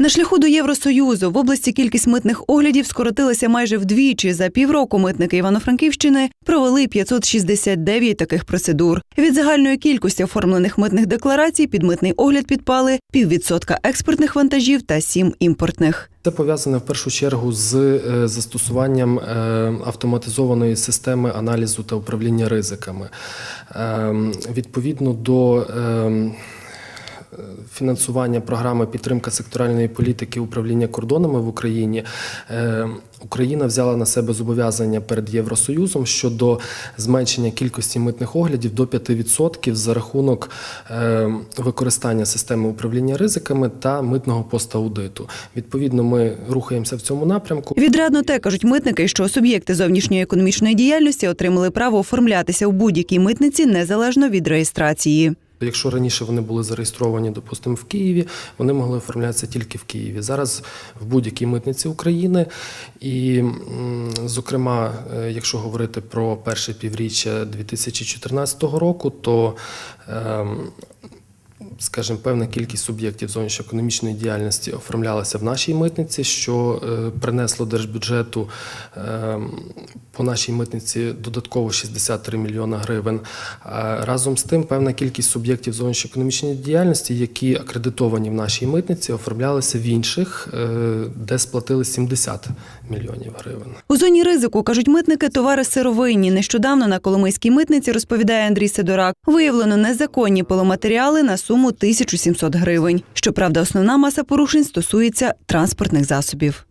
На шляху до Євросоюзу в області кількість митних оглядів скоротилася майже вдвічі. За півроку митники Івано-Франківщини провели 569 таких процедур. Від загальної кількості оформлених митних декларацій під митний огляд підпали піввідсотка експортних вантажів та сім імпортних. Це пов'язане в першу чергу з е, застосуванням е, автоматизованої системи аналізу та управління ризиками. Е, Відповідно до е, фінансування програми підтримка секторальної політики управління кордонами в Україні, е, Україна взяла на себе зобов'язання перед Євросоюзом щодо зменшення кількості митних оглядів до 5% за рахунок е, використання системи управління ризиками та митного поstaудиту. Відповідно, ми рухаємося в цьому напрямку. Відрадно те кажуть митники, що суб'єкти зовнішньої економічної діяльності отримали право оформлятися в будь-якій митниці незалежно від реєстрації. Якщо раніше вони були зареєстровані, допустимо, в Києві, вони могли оформлятися тільки в Києві. Зараз в будь-якій митниці України. І, зокрема, е, якщо говорити про перше півріччя 2014 року, то ем, Скажімо, певна кількість суб'єктів зовнішньоекономічної діяльності оформлялася в нашій митниці, що е, принесло держбюджету е, по нашій митниці додатково 63 мільйона гривень. А Разом з тим, певна кількість суб'єктів зовнішньоекономічної діяльності, які акредитовані в нашій митниці, оформлялися в інших, е, де сплатили 70 мільйонів гривень. У зоні ризику кажуть митники товари сировинні. Нещодавно на Коломийській митниці розповідає Андрій Сидорак. Виявлено незаконні пиломатеріали на суму 1700 гривень. Щоправда, основна маса порушень стосується транспортних засобів.